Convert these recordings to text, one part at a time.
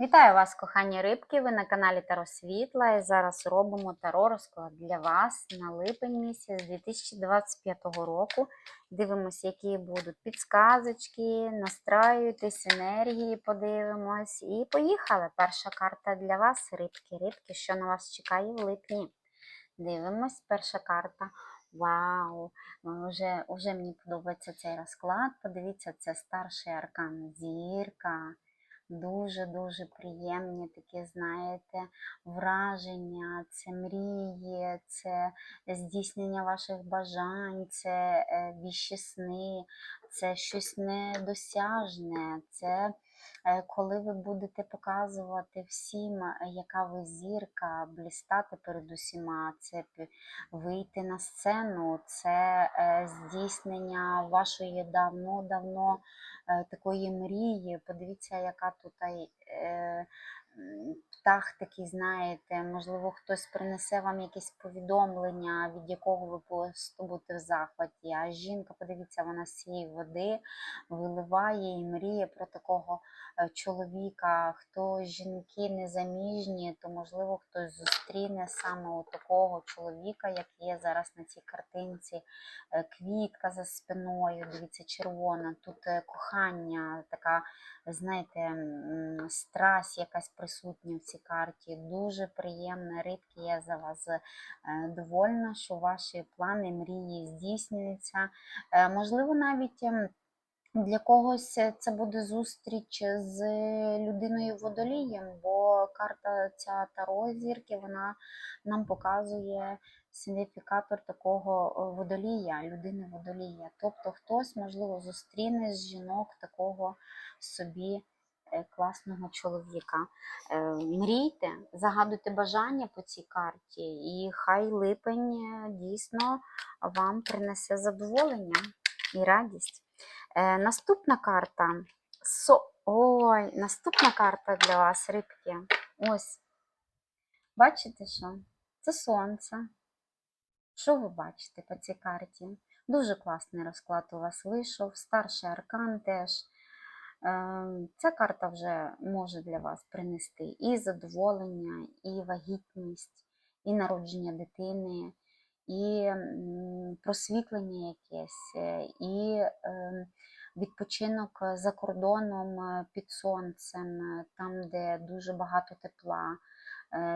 Вітаю вас, кохані рибки! Ви на каналі Таро Світла і зараз робимо таро розклад для вас на липень місяць 2025 року. Дивимося, які будуть підсказочки, настраюйтесь, енергії подивимось. І поїхали! Перша карта для вас рибки. Рибки, що на вас чекає в липні. Дивимось, перша карта. Вау! Вже, вже мені подобається цей розклад. Подивіться, це старший аркан зірка. Дуже-дуже приємні такі, знаєте, враження, це мрії, це здійснення ваших бажань, це е, віщі сни, це щось недосяжне, це коли ви будете показувати всім, е, яка ви зірка, блістати перед усіма, це вийти на сцену, це е, здійснення вашої давно-давно е, такої мрії. Подивіться, яка тут е, птах такий, знаєте, можливо, хтось принесе вам якесь повідомлення, від якого ви просто будете в захваті. А жінка, подивіться, вона з цієї води виливає і мріє про такого е, чоловіка. Хто жінки незаміжні, то можливо хтось зустріне саме у такого чоловіка, як є зараз на цій картинці. Е, Квітка за спиною, дивіться, червона. Тут е, кохання, така, знаєте, страсть якась присутня в цій карті. Дуже приємна рибки. Я за вас е, довольна, що ваші плани, мрії здійснюються. Е, Можливо, навіть. ем, для когось це буде зустріч з людиною водолієм, бо карта ця Таро зірки вона нам показує сигніфікатор такого е, водолія, людини водолія. Тобто хтось, можливо, зустріне з жінок такого собі класного чоловіка. Е, Мрійте, загадуйте бажання по цій карті, і хай липень е, дійсно вам принесе задоволення і радість. Е, наступна карта. Со... Ой, наступна карта для вас, рибки. Ось. Бачите що? Це сонце. Що ви бачите по цій карті? Дуже класний розклад у вас вийшов, старший аркан теж. Е, Ця карта вже може для вас принести і задоволення, і вагітність, і народження дитини, і просвітлення якесь, е, і е, відпочинок за кордоном е, під сонцем, там, де дуже багато тепла.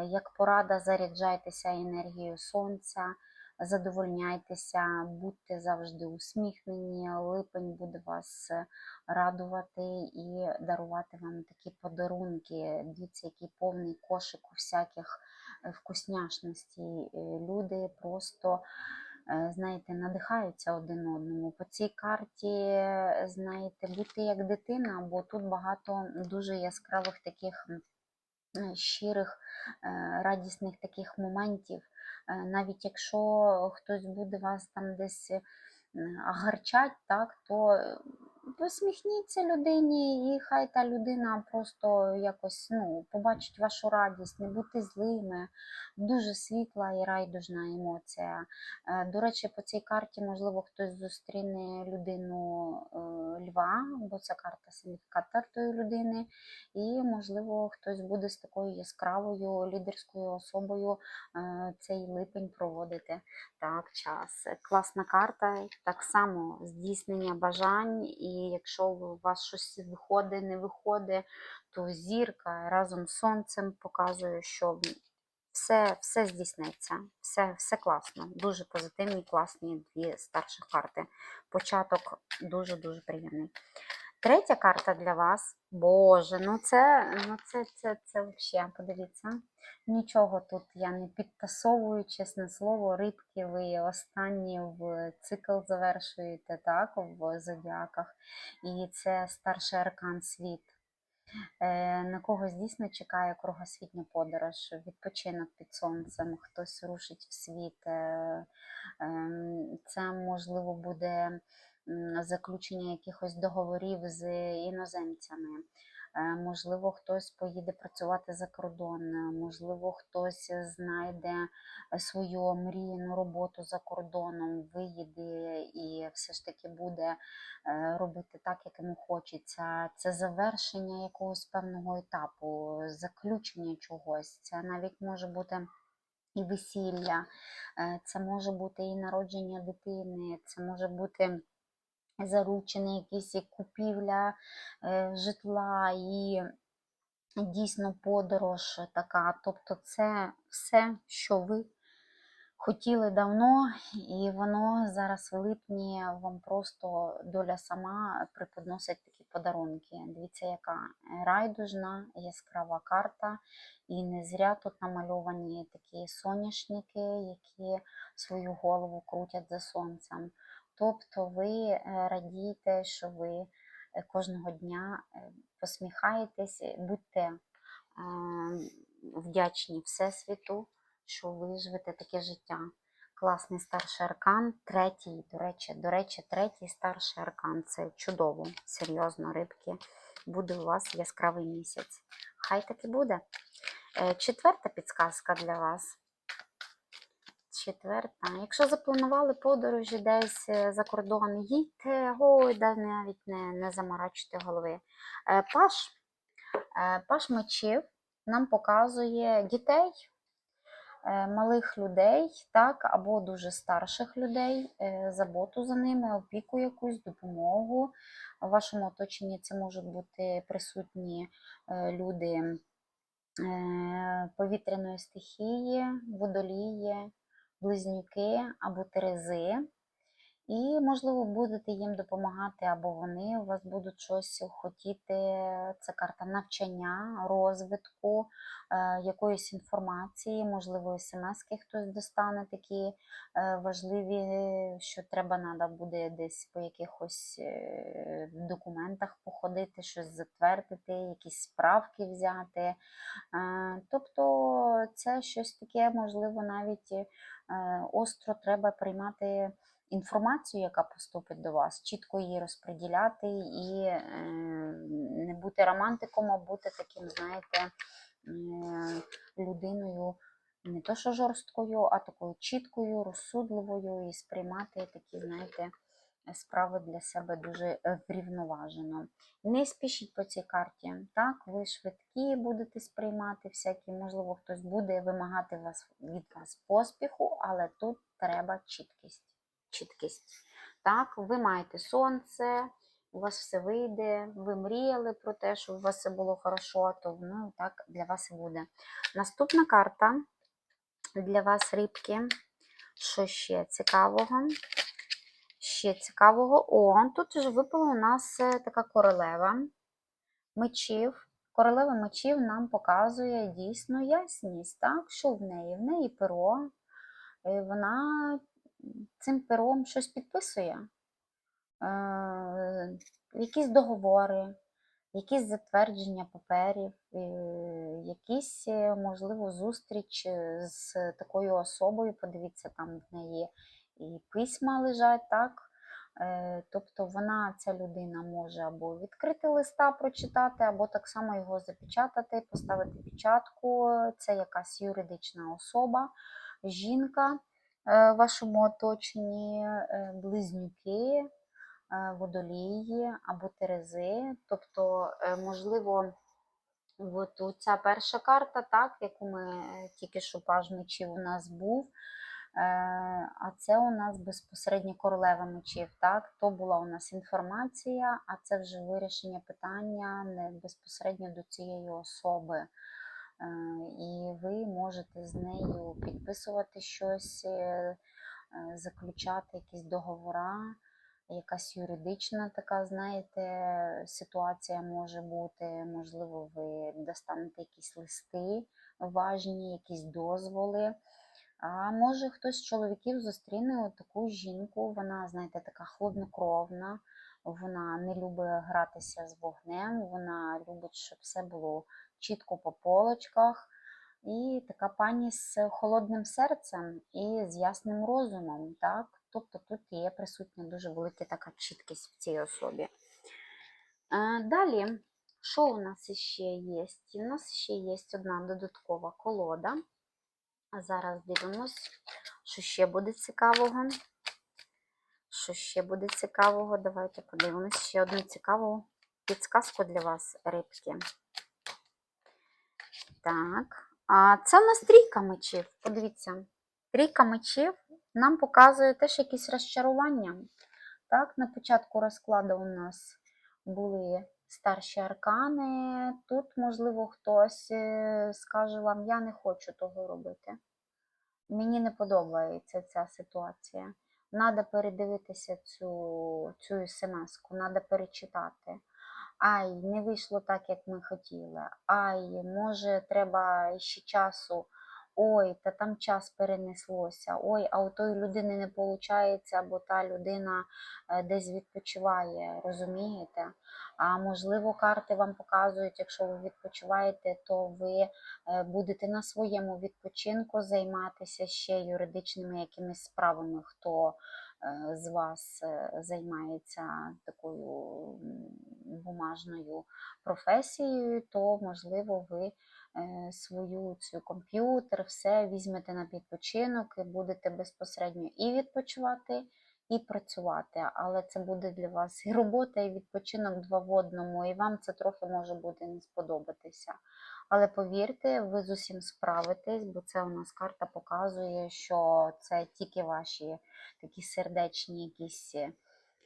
Як порада, заряджайтеся енергією сонця, задовольняйтеся, будьте завжди усміхнені. Липень буде вас е, радувати і дарувати вам такі подарунки. Дивіться, який повний кошик у всяких е, вкусняшностей. Е, Люди просто знаєте, надихаються один одному. По цій карті, знаєте, будьте як дитина, бо тут багато дуже яскравих таких щирих, радісних таких моментів. Е, Навіть якщо хтось буде вас там десь гарчать, агарчать, так, то е, посміхніться людині, і хай та людина просто якось ну, побачить вашу радість, не будьте злими. Дуже світла і райдужна емоція. Е, До речі, по цій карті, можливо, хтось зустріне людину е, льва, бо це карта сигніфікатор тої людини, і, можливо, хтось буде з такою яскравою лідерською особою е, цей липень проводити так час. Класна карта, так само здійснення бажань, і якщо у вас щось виходить, не виходить, то зірка разом з сонцем показує, що все, все здійсниться, все, все класно. Дуже позитивні, класні дві старші карти. Початок дуже-дуже приємний. Третя карта для вас. Боже, ну це, ну це, це, це взагалі, подивіться. Нічого тут я не підтасовую, чесне слово, рибки ви останні в цикл завершуєте, так, в зодіаках. І це старший аркан світ. Е, На когось дійсно чекає кругосвітня подорож, відпочинок під сонцем, хтось рушить в світ. е, ем, Це можливо буде заключення якихось договорів з іноземцями. Е, Можливо, хтось поїде працювати за кордон, можливо, хтось знайде е, свою омріяну роботу за кордоном, виїде і все ж таки буде е, робити так, як йому хочеться. Це завершення якогось певного етапу, заключення чогось. Це навіть може бути і весілля, це може бути і народження дитини, це може бути заручений якийсь і купівля е, житла і дійсно подорож така. Тобто це все, що ви хотіли давно, і воно зараз в липні вам просто доля сама преподносить такі подарунки. Дивіться, яка райдужна, яскрава карта. І не зря тут намальовані такі соняшники, які свою голову крутять за сонцем. Тобто ви е, радієте, що ви е, кожного дня е, посміхаєтесь, будьте вдячні Всесвіту, що ви живете таке життя. Класний старший аркан, третій, до речі, до речі, третій старший аркан. Це чудово, серйозно, рибки. Буде у вас яскравий місяць. Хай таки буде. Е, Четверта підсказка для вас. Четверта. Якщо запланували подорожі десь е, за кордон, їдьте, ой, да навіть не, не заморачуйте голови. Е, Паш, е, Паш мечів нам показує дітей, малих людей, так, або дуже старших людей, заботу за ними, опіку якусь, допомогу. У вашому оточенні це можуть бути присутні люди повітряної стихії, водолії, близнюки або терези. І, можливо, будете їм допомагати, або вони у вас будуть щось хотіти. Це карта навчання, розвитку, е, якоїсь інформації, можливо, смс-ки хтось достане такі е, важливі, що треба треба буде десь по якихось е, документах походити, щось затвердити, якісь справки взяти. Тобто це щось таке, можливо, навіть остро треба приймати інформацію, яка поступить до вас, чітко її розподіляти і е, не бути романтиком, а бути таким, знаєте, людиною не то що жорсткою, а такою чіткою, розсудливою і сприймати такі, знаєте, справи для себе дуже е, врівноважено. Не спішіть по цій карті. Так, ви швидкі будете сприймати всякі, можливо, хтось буде вимагати вас, від вас поспіху, але тут треба чіткість. Чіткість. Так, ви маєте сонце, у вас все вийде, ви мріяли про те, щоб у вас все було хорошо, то ну, так для вас і буде. Наступна карта для вас, рибки. Що ще цікавого? Ще цікавого. О, тут вже випала у нас е, така королева мечів. Королева мечів нам показує дійсно ясність, так? Що в неї? В неї перо. Е, Вона цим пером щось підписує. Е, Якісь договори, якісь затвердження паперів, е, якісь, е, можливо, зустріч з такою особою. Подивіться, там в неї і письма лежать, так? Тобто вона, ця людина, може або відкрити листа, прочитати, або так само його запечатати, поставити печатку. Це якась юридична особа, жінка в вашому оточенні, е, близнюки, е, водолії або терези. Тобто, е, можливо, от ця перша карта, так, яку ми е, тільки що паж мечів у нас був. Е, А це у нас безпосередньо королева мечів. Так, то була у нас інформація, а це вже вирішення питання не безпосередньо до цієї особи. Е, І ви можете з нею підписувати щось, е, е, заключати якісь договори, якась юридична така, знаєте, ситуація може бути. Можливо, ви достанете якісь листи важні, якісь дозволи. А може хтось з чоловіків зустріне таку жінку, вона, знаєте, така хладнокровна, вона не любить гратися з вогнем, вона любить, щоб все було чітко по полочках. І така пані з холодним серцем і з ясним розумом. так? Тобто тут є присутня дуже велика така чіткість в цій особі. Е, Далі Що у нас ще є? У нас ще є одна додаткова колода. А зараз дивимось, що ще буде цікавого. Що ще буде цікавого? Давайте подивимось ще одну цікаву підсказку для вас, рибки. Так, а це у нас трійка мечів. Подивіться, трійка мечів нам показує теж якісь розчарування. Так, на початку розкладу у нас були старші аркани. Тут, можливо, хтось е, скаже вам, я не хочу того робити. Мені не подобається ця ситуація. Надо передивитися цю, цю смс-ку, треба перечитати. Ай, не вийшло так, як ми хотіли. Ай, може, треба ще часу. Ой, та там час перенеслося. Ой, а у тої людини не виходить, або та людина е, десь відпочиває, розумієте? А можливо, карти вам показують, якщо ви відпочиваєте, то ви е, будете на своєму відпочинку займатися ще юридичними якимись справами, хто з вас е, займається такою бумажною професією, то можливо ви е, свою цю комп'ютер, все візьмете на відпочинок і будете безпосередньо і відпочивати, і працювати. Але це буде для вас і робота, і відпочинок два в одному, і вам це трохи може буде не сподобатися. Але повірте, ви з усім справитесь, бо це у нас карта показує, що це тільки ваші такі сердечні якісь е,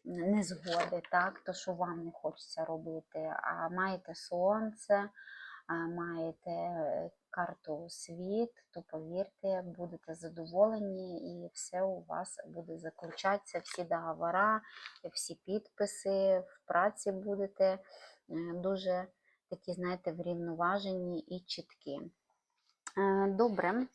незгоди, так, то, що вам не хочеться робити, а маєте сонце, маєте е, карту світ, то повірте, будете задоволені і все у вас буде заключатися, всі договори, всі підписи, в праці будете е, дуже такі, знаєте, врівноважені і чіткі. Е, Добре.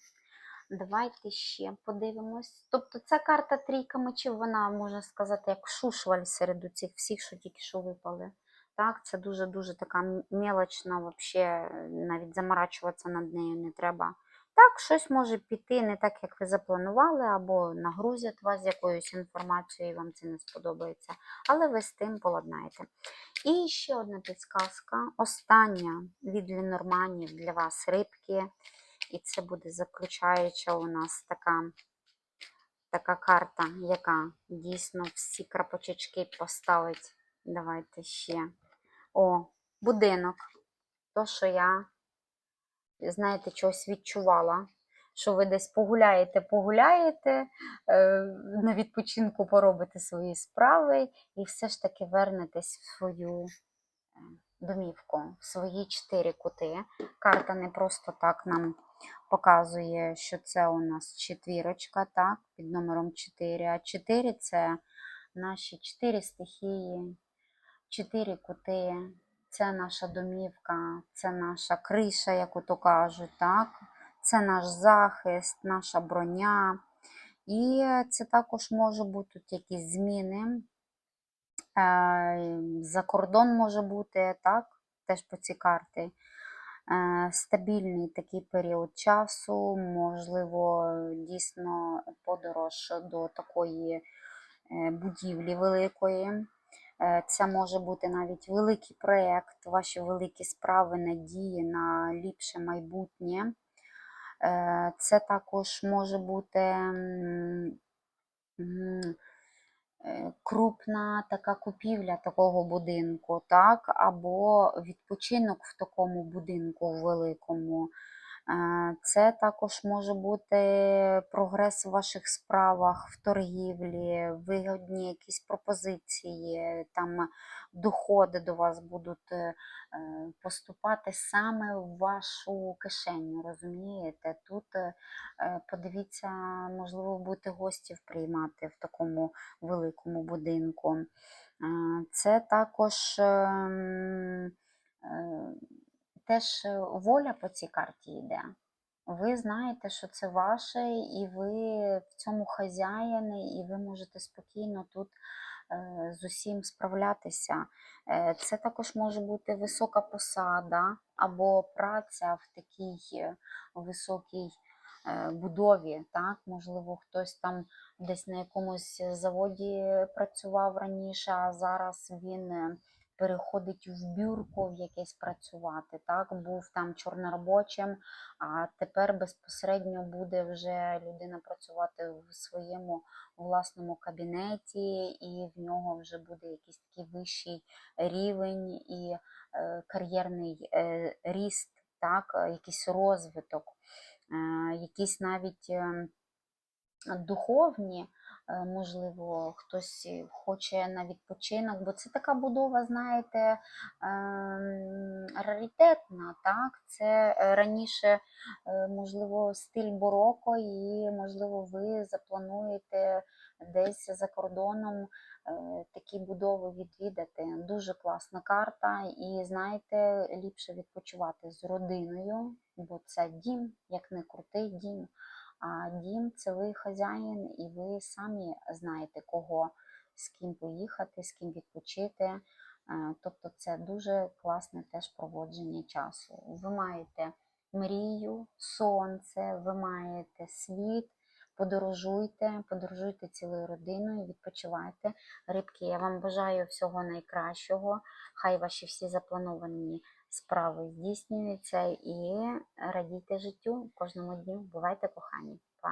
Давайте ще подивимось. Тобто ця карта трійка мечів, вона, можна сказати, як шушваль серед цих всіх, що тільки що випали. Так, це дуже-дуже така мелочна, взагалі навіть заморачуватися над нею не треба. Так, щось може піти не так, як ви запланували, або нагрузять вас якоюсь інформацією, і вам це не сподобається. Але ви з тим поладнаєте. І ще одна підсказка. Остання від Лінорманів для вас рибки. І це буде заключаюча у нас така, така карта, яка дійсно всі крапочечки поставить. Давайте ще. О, будинок. То, що я, знаєте, чогось відчувала. Що ви десь погуляєте, погуляєте, е, на відпочинку поробите свої справи і все ж таки вернетесь в свою е, домівку, в свої чотири кути. Карта не просто так нам показує, що це у нас четвірочка, так, під номером 4. А 4 це наші чотири стихії, чотири кути, це наша домівка, це наша криша, як ото кажуть, так? Це наш захист, наша броня. І це також може бути якісь зміни. Е, За кордон може бути, так, теж по цій карті. Е, Стабільний такий період часу, можливо, дійсно подорож до такої е, будівлі великої. Е, Це може бути навіть великий проєкт, ваші великі справи, надії на ліпше майбутнє. Е, Це також може бути е, крупна така купівля такого будинку, так, або відпочинок в такому будинку великому. Це також може бути прогрес в ваших справах, в торгівлі, вигодні якісь пропозиції, там доходи до вас будуть е, поступати саме в вашу кишеню, розумієте? Тут е, подивіться, можливо, будете гостів приймати в такому великому будинку. Це також ем, е, теж е, воля по цій карті йде. Ви знаєте, що це ваше, і ви в цьому хазяїни, і ви можете спокійно тут е, з усім справлятися. Е, Це також може бути висока посада або праця в такій високій будові. Так? Можливо, хтось там десь на якомусь заводі працював раніше, а зараз він переходить в бюрко в якесь працювати. Так, був там чорноробочим, а тепер безпосередньо буде вже людина працювати в своєму власному кабінеті, і в нього вже буде якийсь такий вищий рівень і е, кар'єрний е, ріст, так, якийсь розвиток, е, якісь навіть е, духовні, можливо, хтось хоче на відпочинок, бо це така будова, знаєте, ем, раритетна, так? Це е, раніше, е, можливо, стиль бароко, і, можливо, ви заплануєте десь за кордоном е, такі будови відвідати. Дуже класна карта, і знаєте, ліпше відпочивати з родиною, бо це дім, як не крутий дім. А дім це ви хазяїн, і ви самі знаєте, кого з ким поїхати, з ким відпочити. Е, Тобто це дуже класне теж проводження часу. Ви маєте мрію, сонце, ви маєте світ. Подорожуйте, подорожуйте цілою родиною, відпочивайте. Рибки, я вам бажаю всього найкращого. Хай ваші всі заплановані справи здійснюються і радійте життю кожному дню. Бувайте кохані. Па!